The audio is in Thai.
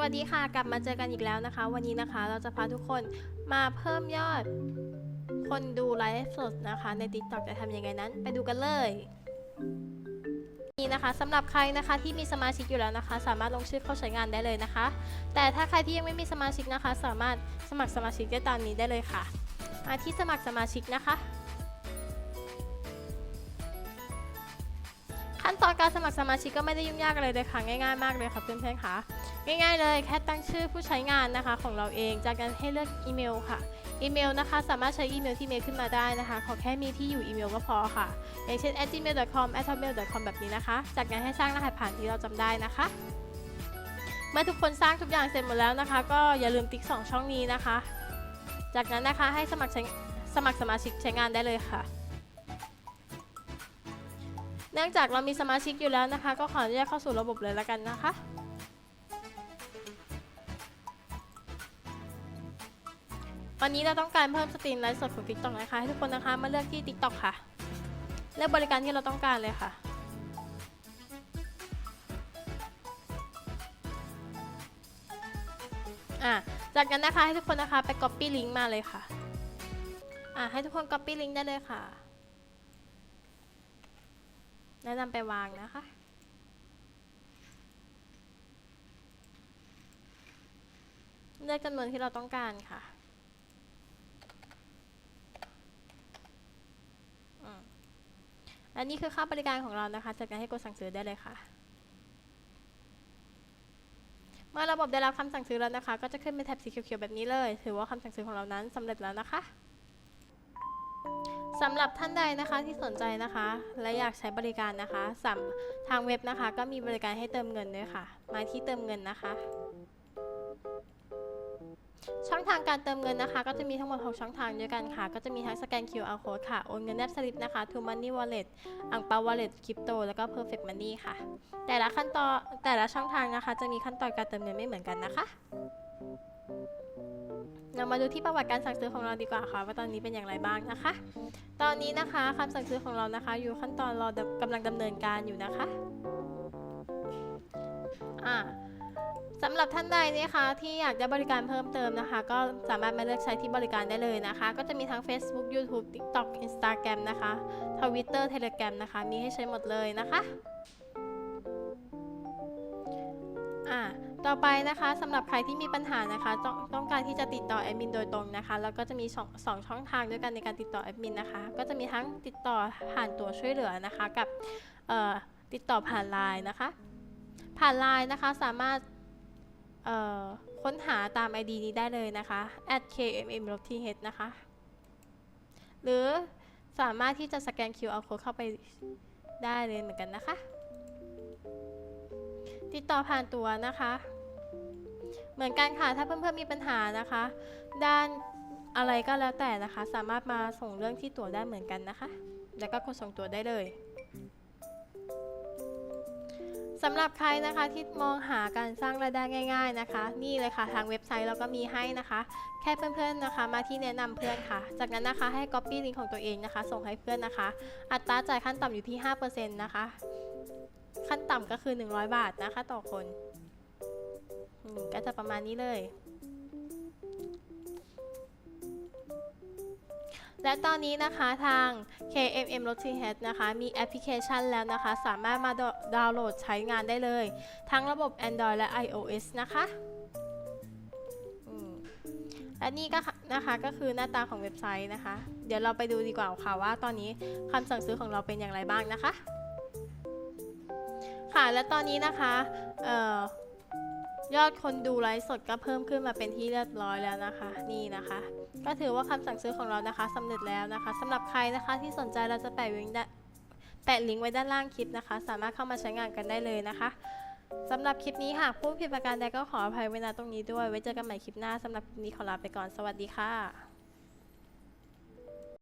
วัสดีค่ะ กลับมาเจอกันอีกแล้วนะคะ วันนี้นะคะเราจะพาทุกคนมาเพิ่มยอดคนดูไลฟ์สดนะคะ ใน TikTok จะทำยังไงนั้น ไปดูกันเลยนี่นะคะสำหรับใครนะคะที่มีสมาชิกอยู่แล้วนะคะ สามารถลงชื่อเข้าใช้งานได้เลยนะคะ แต่ถ้าใครที่ยังไม่มีสมาชิกนะคะ สามารถสมัครสมาชิกได้ตามนี้ได้เลยค่ะมาที่สมัครสมาชิกนะคะ ขั้นตอนการสมัครสมาชิกก็ไม่ได้ยุ่งยากอะไรเลยค่ะ ง่ายๆมากเลยค่ะเพื่อนๆค่ะง่ายๆเลยแค่ตั้งชื่อผู้ใช้งานนะคะของเราเอง จากนั้นให้เลือกอีเมลค่ะอีเมลนะคะสามารถใช้อีเมลที่เมลขึ้นมาได้นะคะ ขอแค่มีที่อยู่อีเมลก็พอค่ะ อย่างเช่น gmail.com hotmail.com แบบนี้นะคะ จากนั้นให้สร้างรหัสผ่านที่เราจำได้นะคะเมื่อทุกคนสร้างทุกอย่างเสร็จหมดแล้วนะคะ ก็อย่าลืมติ๊กสองช่องนี้นะคะ จากนั้นนะคะให้สมัครสมัครสมาชิกใช้งานได้เลยค่ะ เนื่องจากเรามีสมาชิกอยู่แล้วนะคะ ก็ขออนุญาตเข้าสู่ระบบเลยแล้วกันนะคะวันนี้เราต้องการเพิ่มสตรีมไลฟ์สดของ TikTok นะคะให้ทุกคนนะคะมาเลือกที่ TikTok ค่ะ เลือกบริการที่เราต้องการเลยค่ะ อะ จากนั้นนะคะให้ทุกคนนะคะไป copy link มาเลยค่ะ อะให้ทุกคน copy link ได้เลยค่ะ แนะนำไปวางนะคะ เลือกจำนวนที่เราต้องการค่ะอืมและนี่คือค่าบริการของเรานะคะจากนั้นให้กดสั่งซื้อได้เลยค่ะ เมื่อระบบได้รับคำสั่งซื้อแล้วนะคะ ก็จะขึ้นเป็นแถบสีเขียวๆแบบนี้เลย ถือว่าคำสั่งซื้อของเรานั้นสำเร็จแล้วนะคะ สำหรับท่านใดนะคะที่สนใจนะคะ และอยากใช้บริการนะคะสำทางเว็บนะคะ ก็มีบริการให้เติมเงินด้วยค่ะ มาที่เติมเงินนะคะ ช่องทางการเติมเงินนะคะ ก็จะมีทั้งหมด 6 ช่องทางด้วยกันค่ะ ก็จะมีทั้งสแกน QR code ค่ะ โอนเงินแนบสลิปนะคะ To Money Wallet อังเปา Wallet คริปโตแล้วก็ Perfect Money ค่ะ แต่ละขั้นตอนแต่ละช่องทางนะคะ จะมีขั้นตอนการเติมเงินไม่เหมือนกันนะคะ เรามาดูที่ประวัติการสั่งซื้อของเราดีกว่าค่ะ ว่าตอนนี้เป็นอย่างไรบ้างนะคะ ตอนนี้นะคะคำสั่งซื้อของเรานะคะ อยู่ขั้นตอนรอกำลังดำเนินการอยู่นะคะอ่าสำหรับท่านใดนะคะที่อยากได้บริการเพิ่มเติมนะคะ ก็สามารถมาเลือกใช้ที่บริการได้เลยนะคะ ก็จะมีทั้ง Facebook YouTube TikTok Instagram นะคะ Twitter Telegram นะคะ มีให้ใช้หมดเลยนะคะอ่า ต่อไปนะคะสำหรับใครที่มีปัญหานะคะต้องต้องการที่จะติดต่อแอดมินโดยตรงนะคะแล้วก็จะมีสองสองช่องทางด้วยกันในการติดต่อแอดมินนะคะก็จะมีทั้งติดต่อผ่านตัวช่วยเหลือนะคะกับติดต่อผ่านไลน์นะคะ ผ่านไลน์นะคะสามารถค้นหาตาม ID นี้ได้เลยนะคะ @kmm.th นะคะ หรือสามารถที่จะสแกน QR code เข้าไปได้เลยเหมือนกันนะคะ ติดต่อผ่านตัวนะคะ เหมือนกันค่ะ ถ้าเพื่อนๆมีปัญหานะคะ ด้านอะไรก็แล้วแต่นะคะ สามารถมาส่งเรื่องที่ตัวได้เหมือนกันนะคะ แล้วก็กดส่งตัวได้เลยสำหรับใครนะคะที่มองหาการสร้างรายได้ง่าย ๆนะคะ นี่เลยค่ะทางเว็บไซต์เราก็มีให้นะคะ แค่เพื่อนๆนะคะ มาที่แนะนำเพื่อนค่ะ จากนั้นนะคะให้ copy link ของตัวเองนะคะ ส่งให้เพื่อนนะคะ อัตราจ่ายขั้นต่ำอยู่ที่5%นะคะ ขั้นต่ำก็คือ 100 บาทนะคะ ต่อคน ก็จะประมาณนี้เลย และตอนนี้นะคะทาง KMM r o t i h e a d นะคะมีแอปพลิเคชันแล้วนะคะ สามารถมาดาวน์โหลดใช้งานได้เลย ทั้งระบบ Android และ iOS นะคะและนี่ก็นะคะก็คือหน้าตาของเว็บไซต์นะคะ เดี๋ยวเราไปดูดีกว่าค่ะว่าตอนนี้คำสั่งซื้อของเราเป็นอย่างไรบ้างนะคะ ค่ะและตอนนี้นะคะ ยอดคนดูไลฟ์สดก็เพิ่มขึ้นมาเป็นที่เรียบร้อยแล้วนะคะ นี่นะคะ ก็ถือว่าคำสั่งซื้อของเรานะคะสำเร็จแล้วนะคะสำหรับใครนะคะที่สนใจเราจะแปะลิงก์แปะลิงก์ไว้ด้านล่างคลิปนะคะ สามารถเข้ามาใช้งานกันได้เลยนะคะสำหรับคลิปนี้หากพูดผิดประการใดก็ขออภัยเวลาตรงนี้ด้วย ไว้เจอกันใหม่คลิปหน้าสำหรับคลิปนี้ขอลาไปก่อนสวัสดีค่ะ